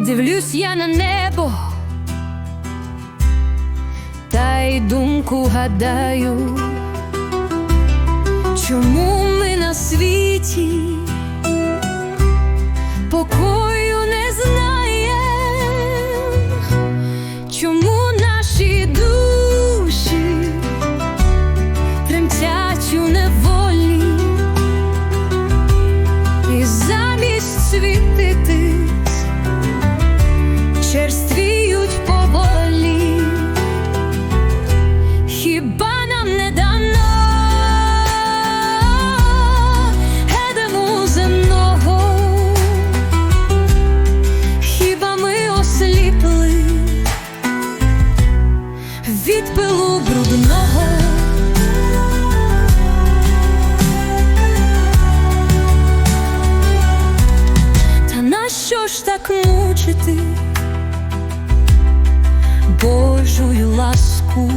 Дивлюсь я на небо, та й думку гадаю, чому брудного. Та нащо ж так мучити Божою ласку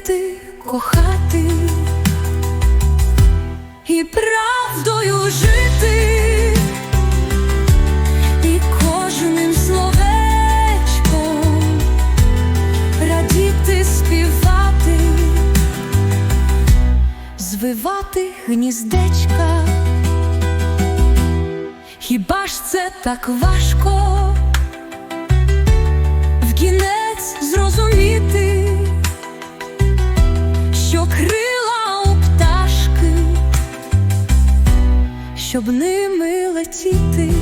любити, кохати і правдою жити, звивати гніздечка. Хіба ж це так важко? Крила у пташки, щоб ними летіти.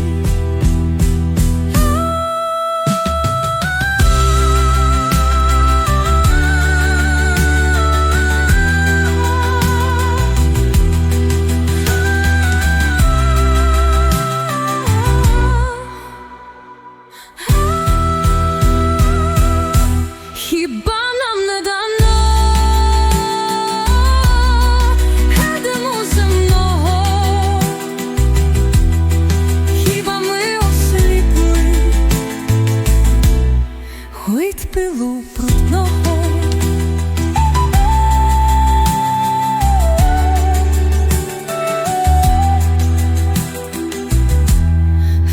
Від прудного.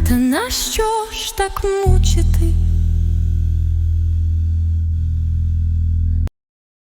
Та Та нащо ж так мучити?